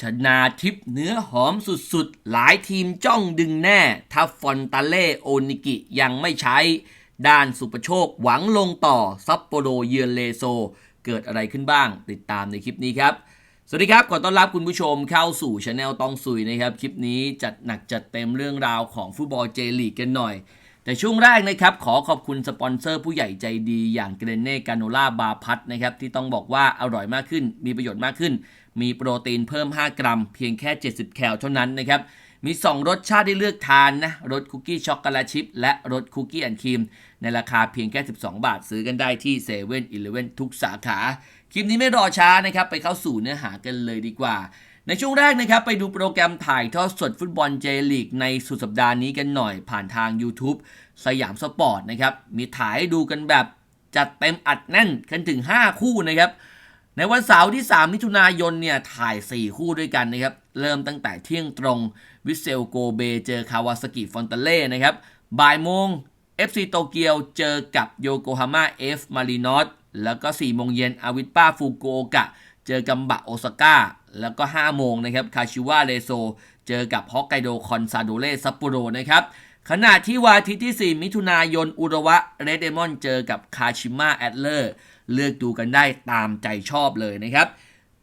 ชนาทิพเนื้อหอมสุดๆ หลายทีมจ้องดึงแน่ ถ้าฟอนตาเล่โอนิกิยังไม่ใช้ ด้านสุประโชคหวังลงต่อซัปโปโรเยือนเลโซ เกิดอะไรขึ้นบ้าง ติดตามในคลิปนี้ครับ สวัสดีครับ ขอต้อนรับคุณผู้ชมเข้าสู่ช anel ตองสุยนะครับ คลิปนี้จัดหนักจัดเต็มเรื่องราวของฟุตบอลเจลีกกันหน่อย แต่ช่วงแรกนะครับขอขอบคุณสปอนเซอร์ผู้ใหญ่ใจดีอย่างเกรเน่กาโนล่าบาพัทนะครับที่ต้องบอกว่าอร่อยมากขึ้นมีประโยชน์มากขึ้น มีโปรตีนเพิ่ม 5 กรัม เพียงแค่ 70 แคลเท่านั้นนะครับ มี 2 รสชาติให้เลือกทานนะ รสคุกกี้ช็อกโกแลตชิพและรสคุกกี้แอนครีม ในราคาเพียงแค่ 12 บาท ซื้อกันได้ที่7 e เ e ่ e อทุกสาขา คลิปนี้ไม่รอช้านะครับ ไปเข้าสู่เนื้อหากันเลยดีกว่า ในช่วงแรกนะครับ ไปดูโปรแกรมถ่ายทอดสดฟุตบอลเจลีกในสุดสัปดาห์นี้กันหน่อยผ่านทาง YouTube สยามสปอร์ตนะครับ มีถ่ายดูกันแบบจัดเต็มอัดแน่นกันถึง 5 คู่นะครับ ในวันเสาร์ที่ 3 มิถุนายนเนี่ยถ่าย 4 คู่ด้วยกันนะครับ เริ่มตั้งแต่เที่ยงตรงวิเซลโกเบเจอคาวาสกิฟอนเตเล่นะครับบ่ายโมง FC โตเกียวเจอกับโยโกฮาม่าเอฟมารีนอสแล้วก็4โมงเย็นอาวิปป้าฟูโกโอกะ เจอกัมบะโอซาก้า แล้วก็5โมงนะครับคาชิวะเรโซ เจอกับฮอกไกโดคอนซาโดเล่ซัปโปโรนะครับ ขณะที่วันอาทิตย์ที่ 4 มิถุนายน อุระวะเรดเดมอนเจอกับคาชิมะแอดเลอร์เลือกดูกันได้ตามใจชอบเลยนะครับ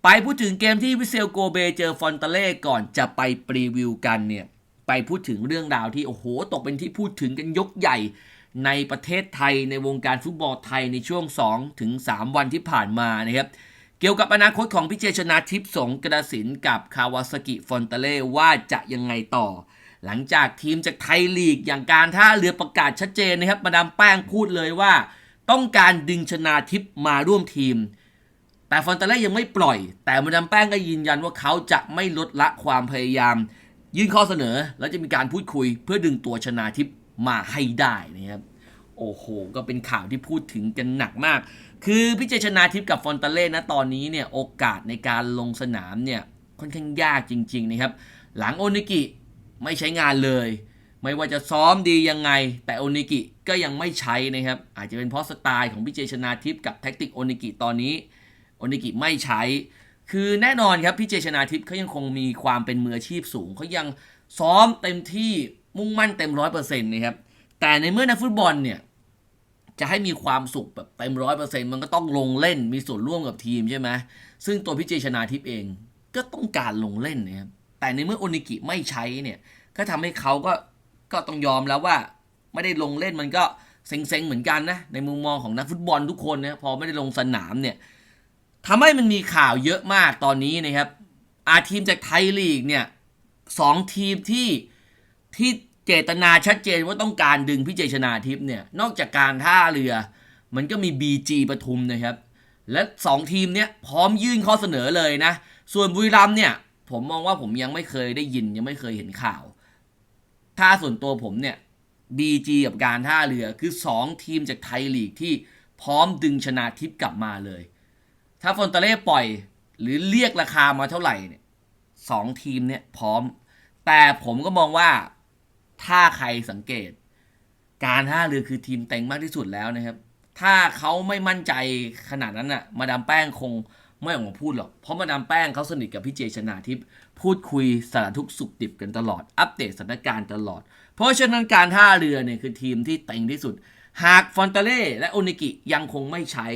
ไปพูดถึงเกมที่วิเซลโกเบเจอฟอนตาเล่ก่อนจะไปปรีวิวกันเนี่ยไปพูดถึงเรื่องราวที่ โอ้โห ตกเป็นที่พูดถึงกันยกใหญ่ในประเทศไทยในวงการฟุตบอลไทยในช่วง2ถึง3วันที่ผ่านมานะครับ เกี่ยวกับอนาคตของพิเจชนาทิพย์สงกระสินกับคาวาสกิฟอนตาเล่ว่าจะยังไงต่อ หลังจากทีมจากไทยลีกอย่างการท่าเรือประกาศชัดเจนนะครับ มาดามแป้งพูดเลยว่า ต้องการดึงชนาทิพมาร่วมทีม แต่ฟอนตาเล่ยังไม่ปล่อย แต่มาดามแป้งก็ยืนยันว่าเขาจะไม่ลดละความพยายาม ยื่นข้อเสนอแล้วจะมีการพูดคุย เพื่อดึงตัวชนาทิพมาให้ได้นะครับโอ้โห ก็เป็นข่าวที่พูดถึงกันหนักมาก คือพิเจชนาทิพย์กับฟอนตาเล่นะตอนนี้เนี่ยโอกาสในการลงสนามเนี่ยค่อนข้างยากจริง ๆ นะครับ หลังโอนิกิ ไม่ใช้งานเลย ไม่ว่าจะซ้อมดียังไง แต่โอนิกิก็ยังไม่ใช้นะครับ อาจจะเป็นเพราะสไตล์ของพิเจชนาทิพย์กับแท็กติกโอนิกิตอนนี้โอนิกิไม่ใช้ คือแน่นอนครับพี่เจชนาทิพย์เขายังคงมีความเป็นมืออาชีพสูงเขายังซ้อมเต็มที่มุ่งมั่นเต็มร้อยเปอร์เซ็นต์นะครับ แต่ในเมื่อนักฟุตบอลเนี่ยจะให้มีความสุขแบบเต็มร้อยเปอร์เซ็นต์มันก็ต้องลงเล่นมีส่วนร่วมกับทีมใช่ไหมซึ่งตัวพี่เจชนาทิพย์เองก็ต้องการลงเล่นนะครับแต่ในเมื่อโอนิกิไม่ใช้เนี่ย ก็ทำให้เขาก็ก็ต้องยอมแล้วว่า ไม่ได้ลงเล่นมันก็เซ็งๆเหมือนกันนะในมุมมองของนักฟุตบอลทุกคนนะพอไม่ได้ลงสนามเนี่ยทำให้มันมีข่าวเยอะมากตอนนี้นะครับอาทีมจากไทยลีกเนี่ยสองทีมที่ที่เจตนาชัดเจนว่าต้องการดึงพี่เจชนาทิพย์เนี่ยนอกจากการท่าเรือ มันก็มี BG ปทุมนะครับ และ 2 ทีมเนี้ยพร้อมยื่นข้อเสนอเลยนะ ส่วนบุรีรัมเนี่ยผมมองว่าผมยังไม่เคยได้ยินยังไม่เคยเห็นข่าว ถ้าส่วนตัวผมเนี่ย BG กับการท่าเรือคือ 2 ทีมจากไทยลีกที่พร้อมดึงชนาทิพย์กลับมาเลย ถ้าฟอนตาเล่ปล่อยหรือเรียกราคามาเท่าไหร่เนี่ยสองทีมเนี่ยพร้อม แต่ผมก็มองว่าถ้าใครสังเกต การท่าเรือคือทีมเต็งมากที่สุดแล้วนะครับ ถ้าเขาไม่มั่นใจขนาดนั้นน่ะ มาดามแป้งคง ไม่ออกมาพูดหรอก เพราะมาดามแป้งเขาสนิทกับพี่เจชนาทิพย์พูดคุยสารทุกสุขดิบกันตลอด อัปเดตสถานการณ์ตลอด เพราะฉะนั้นการท่าเรือเนี่ยคือทีมที่เต็งที่สุด หากฟอนตาเล่และโอนิกิยังคงไม่ใช้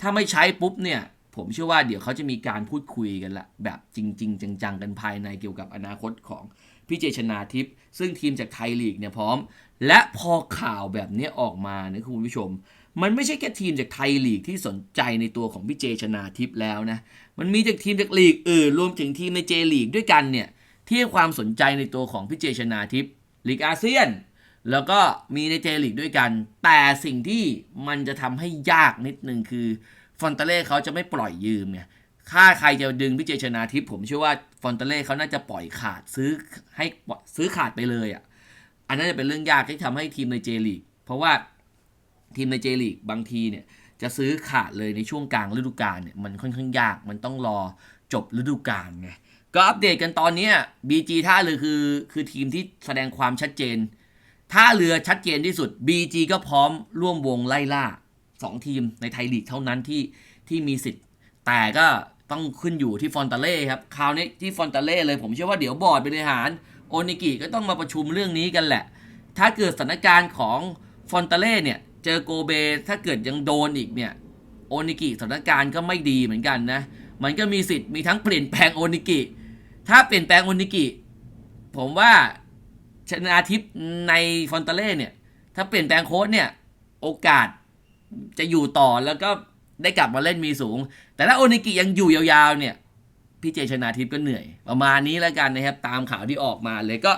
ถ้าไม่ใช้ปุ๊บเนี่ย ผมเชื่อว่าเดี๋ยวเขาจะมีการพูดคุยกันละ แบบจริง ๆ จังๆกันภายในเกี่ยวกับอนาคตของพี่เจชนาทิพย์ซึ่งทีมจากไทยลีกเนี่ยพร้อม และพอข่าวแบบนี้ออกมานะคุณผู้ชม มันไม่ใช่แค่ทีมจากไทยลีกที่สนใจในตัวของพี่เจชนาทิพย์แล้วนะมันมีจากทีมจากลีกอื่นรวมถึงทีมในเจลีกด้วยกันเนี่ยที่ให้ความสนใจในตัวของพี่เจชนาทิพย์ลีกอาเซียน แล้วก็มีในเจลีกด้วยกัน แต่สิ่งที่มันจะทำให้ยากนิดนึงคือฟอนเตเล่เขาจะไม่ปล่อยยืมเนี่ยถ้าใครจะดึงพี่เจชนาทิพย์ผมเชื่อว่าฟอนเตเล่เขาน่าจะปล่อยขาดซื้อให้ซื้อขาดไปเลยอะอันนั้นจะเป็นเรื่องยากที่ทำให้ทีมในเจลีกเพราะว่า ทีมในเจลีกบางทีเนี่ยจะซื้อขาดเลยในช่วงกลางฤดูกาลเนี่ยมันค่อนข้างยากมันต้องรอจบฤดูกาลไงก็อัปเดตกันตอนนี้ BG ท่าเรือคือคือทีมที่แสดงความชัดเจนท่าเรือชัดเจนที่สุด BG ก็พร้อมร่วมวงไล่ล่า 2 ทีมในไทยลีกเท่านั้นที่ที่มีสิทธิ์ แต่ก็ต้องขึ้นอยู่ที่ฟอนตาเล่ครับคราวนี้ที่ฟอนตาเล่เลยผมเชื่อว่าเดี๋ยวบอร์ดบริหาร โอนิกิก็ต้องมาประชุมเรื่องนี้กันแหละ ถ้าเกิดสถานการณ์ของฟอนตาเล่เนี่ย เจอโกเบถ้าเกิดยังโดนอีกเนี่ยโอนิกิสถานการณ์ก็ไม่ดีเหมือนกันนะ มันก็มีสิทธิ์มีทั้งเปลี่ยนแปลงโอนิกิ ถ้าเปลี่ยนแปลงโอนิกิ ผมว่าชนาทิพย์ในฟอนตาเล่เนี่ย ถ้าเปลี่ยนแปลงโค้ชเนี่ย โอกาสจะอยู่ต่อแล้วก็ได้กลับมาเล่นมีสูง แต่ถ้าโอนิกิยังอยู่ยาวๆเนี่ย พี่เจชนาทิพย์ก็เหนื่อย ประมาณนี้แล้วกันนะครับ ตามข่าวที่ออกมาเลยก็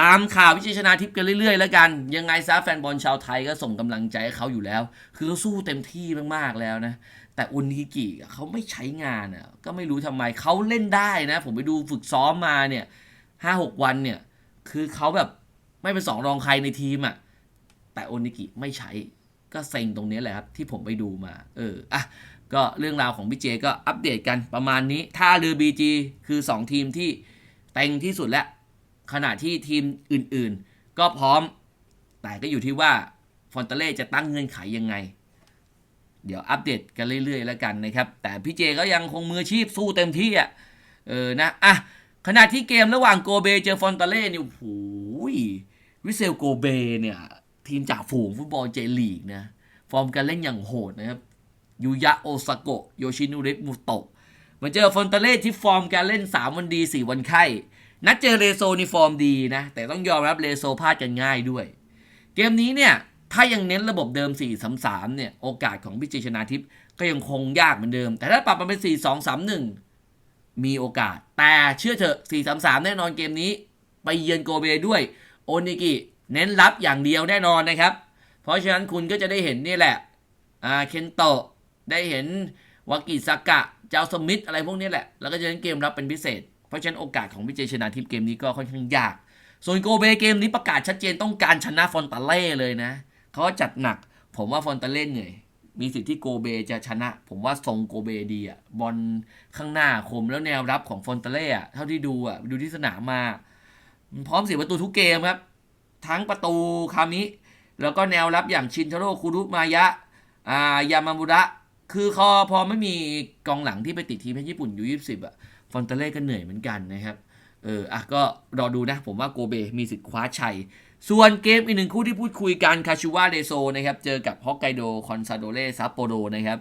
ตามข่าวพี่เจชนาทิพย์กันเรื่อยๆ แล้วกัน ยังไงซะแฟนบอลชาวไทยก็ส่งกำลังใจให้เขาอยู่แล้ว คือเขาสู้เต็มที่มากๆแล้วนะ แต่อุนิกิเขาไม่ใช้งานอะก็ไม่รู้ทำไมเขาเล่นได้นะ ผมไปดูฝึกซ้อมมาเนี่ยห้าหกวันเนี่ย คือเขาแบบไม่เป็นสองรองใครในทีมอะแต่โอนิกิไม่ใช้ก็เซ็งตรงนี้แหละครับ ที่ผมไปดูมา เอออะก็เรื่องราวของพี่เจก็อัปเดตกันประมาณนี้ ถ้าเรือบีจีคือ 2 ทีมที่เต็งที่สุดแล้ว ขณะที่ทีมอื่นๆ ก็พร้อม แต่ก็อยู่ที่ว่าฟอนเตเล่จะตั้งเงื่อนไขยังไง เดี๋ยวอัปเดตกันเรื่อยๆ แล้วกันนะครับ แต่พี่เจก็ยังคงมืออาชีพสู้เต็มที่อะ เออนะ อะ ขณะที่เกมระหว่างโกเบเจอฟอนตาเล่เนี่ยโอ้โหวิเซลโกเบเนี่ย ทีมจากฝูงฟุตบอลเจลีกนะ ฟอร์มการเล่นอย่างโหดนะครับยูยะโอซาโกะโยชินุริมุโตะมาเจอฟอนตาเล่ที่ฟอร์มการเล่น 3 วันดี 4 วันไข้ นัดเจอเรโซนี่ฟอร์มดีนะ แต่ต้องยอมรับเรโซพลาดกันง่ายด้วย เกมนี้เนี่ย ถ้ายังเน้นระบบเดิม 4-3-3 เนี่ย โอกาสของพิจิชนาทิพย์ก็ยังคงยากเหมือนเดิม แต่ถ้าปรับมาเป็น 4-2-3-1 มีโอกาส แต่เชื่อเถอะ 4-3-3 แน่นอนเกมนี้ ไปเยือนโกเบด้วย โอนิกิเน้นรับอย่างเดียวแน่นอนนะครับ เพราะฉะนั้นคุณก็จะได้เห็นนี่แหละอ่าเคนโตะได้เห็นวากิซากะ เจ้าสมิธอะไรพวกนี้แหละ แล้วก็จะเล่นเกมรับเป็นพิเศษ เพราะฉะนั้นโอกาสของพิเจชนาทิพย์เกมนี้ก็ค่อนข้างยาก ส่วนโกเบเกมนี้ประกาศชัดเจนต้องการชนะฟอนตาเล่เลยนะเขาจัดหนัก ผมว่าฟอนตาเล่เหนื่อยมีสิทธิ์ที่โกเบจะชนะ ผมว่าทรงโกเบดีอะบอลข้างหน้าคมแล้วแนวรับของฟอนตาเล่อะเท่าที่ดูอะดูที่สนามมาพร้อมเสียประตูทุกเกมครับ ทั้งประตูคามิ แล้วก็แนวรับอย่างชินทโร่คุรุมายะ อ่ายามามุระ คือคอพอไม่มีกองหลังที่ไปติดทีมให้ญี่ปุ่นอยู่ยี่สิบอะฟอนเตเล่ก็เหนื่อยเหมือนกันนะครับ เอออะก็รอดูนะ ผมว่าโกเบมีสิทธิ์คว้าชัย ส่วนเกมอีกหนึ่งคู่ที่พูดคุยกันคาชูวาเดโซนะครับ เจอกับฮอกไกโดคอนซาโดเล่ซัปโปโรนะครับ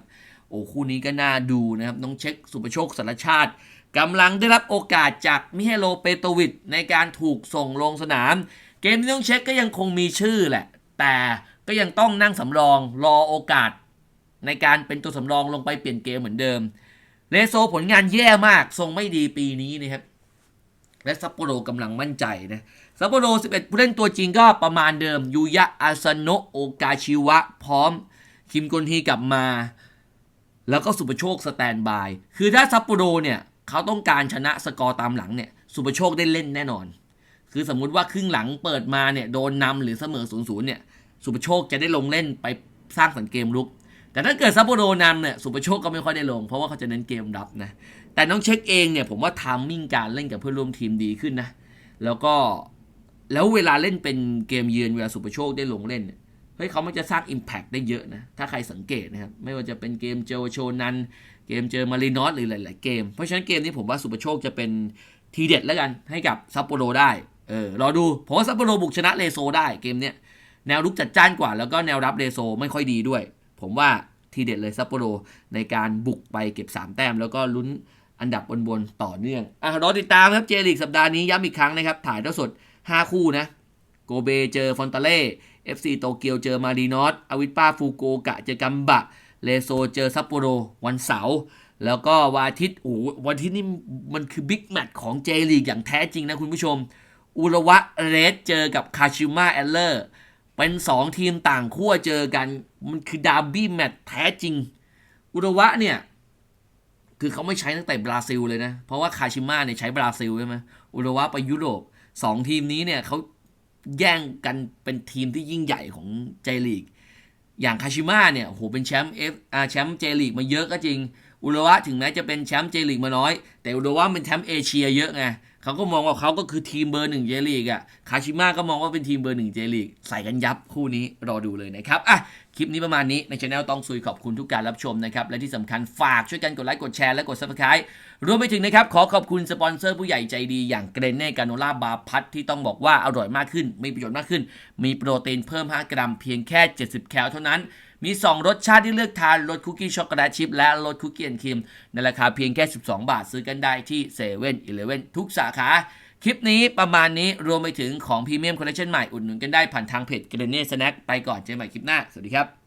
โอ้คู่นี้ก็น่าดูนะครับ น้องเช็คสุประโชคสารชาติกำลังได้รับโอกาสจากมิเฮโลเปโตวิดในการถูกส่งลงสนาม เกมที่น้องเช็คก็ยังคงมีชื่อแหละ แต่ก็ยังต้องนั่งสำรองรอโอกาส ในการเป็นตัวสำรองลงไปเปลี่ยนเกมเหมือนเดิมเลโซผลงานแย่มากทรงไม่ดีปีนี้นะครับและซัปโปโรกำลังมั่นใจนะซัปโปโร 11 ผู้เล่นตัวจริงก็ประมาณเดิม ยูยะอาซโนะโอกาชิวะ พร้อม คิมกนฮีกลับมา แล้วก็สุปโชคสแตนบาย คือถ้าซัปโปโรเนี่ยเขาต้องการชนะสกอร์ตามหลังเนี่ยสุปโชคได้เล่นแน่นอน คือสมมุติว่าครึ่งหลังเปิดมาเนี่ยโดนนำหรือเสมอ0ูนย์เนี่ยสุปโชคจะได้ลงเล่นไปสร้างสรรค์เกมรุก แต่ถ้าเกิดซัปโปโรนำเนี่ยสุประโชคก็ไม่ค่อยได้ลง เพราะว่าเขาจะเน้นเกมรับนะแต่น้องเช็คเองเนี่ยผมว่าทามมิ่งการเล่นกับเพื่อนร่วมทีมดีขึ้นนะแล้วก็แล้วเวลาเล่นเป็นเกมเยือนเวลาสุประโชคได้ลงเล่นเนี่ยเฮ้ยเขามันจะสร้าง Impact ได้เยอะนะ ถ้าใครสังเกตนะครับ ไม่ว่าจะเป็นเกมเจอโชนัน เกมเจอมารินอสหรือหลาย ๆ เกม เพราะฉะนั้นเกมนี้ผมว่าสุประโชคจะเป็นทีเด็ดแล้วกันให้กับซัปโปโรได้ เออ รอดู ผมว่าซัปโปโรบุกชนะเลโซได้เกมเนี้ย แนวรุกจัดจ้านกว่า แล้วก็แนวรับเลโซไม่ค่อยดีด้วย ผมว่าทีเด็ดเลยซัปโปโรในการบุกไปเก็บ 3 แต้ม แล้วก็ลุ้นอันดับบนๆต่อเนื่องอะรอติดตามครับเจลีกสัปดาห์นี้ย้ำอีกครั้งนะครับ ถ่ายทอดสด 5 คู่นะ โกเบเจอฟอนตาเล่ FC โตเกียวเจอมารีนอสอวิสปาฟูโกกะเจอกัมบะ เลโซเจอซัปโปโรวันเสาร์แล้วก็วันอาทิตย์โอ้โหวันอาทิตย์นี่มันคือบิ๊กแมตช์ของเจลีกอย่างแท้จริงนะคุณผู้ชม อุระวะเรสเจอกับคาชิมาแอลเลอร์ เป็น 2 ทีมต่างขั้วเจอกัน มันคือดาร์บี้แมตช์แท้จริง อุระวะเนี่ย คือเขาไม่ใช้ตั้งแต่บราซิลเลยนะ เพราะว่าคาชิมาเนี่ยใช้บราซิลใช่ไหมอุระวะไปยุโรปสองทีมนี้เนี่ยเขาแย่งกันเป็นทีมที่ยิ่งใหญ่ของเจลีก อย่างคาชิมาเนี่ยโหเป็นแชมป์เอฟอาแชมป์เจลีกมาเยอะก็จริง อุระวะถึงแม้จะเป็นแชมป์เจลีกมาน้อย แต่อุระวะเป็นแชมป์เอเชียเยอะไง เขาก็มองว่าเขาก็คือทีมเบอร์หนึ่งเจลีกอะคาชิมะก็มองว่าเป็นทีมเบอร์หนึ่งเจลีกใส่กันยับคู่นี้รอดูเลยนะครับอะคลิปนี้ประมาณนี้ในช anel ต้องซุยขอบคุณทุกการรับชมนะครับ และที่สำคัญฝากช่วยกันกดไลค์กดแชร์และกด subscribe รวมไปถึงนะครับ ขอขอบคุณสปอนเซอร์ผู้ใหญ่ใจดีอย่างเกรเน่กาโนล่าบาพัทที่ต้องบอกว่าอร่อยมากขึ้น มีประโยชน์มากขึ้น มีโปรตีนเพิ่ม 5 กรัมเพียงแค่ 70 แคลเท่านั้น มี 2 รสชาติที่เลือกทานรสคุกกี้ช็อกโกแลตชิพและรสคุกกี้แอนครีมในราคาเพียงแค่ 12 บาทซื้อกันได้ที่เซเว่นอีเลเว่นทุกสาขาคลิปนี้ประมาณนี้รวมไปถึงของพรีเมียมคอลเลคชันใหม่อุดหนุนกันได้ผ่านทางเพจเกรเน่สแน็คไปก่อนเจอกันใหม่คลิปหน้า สวัสดีครับ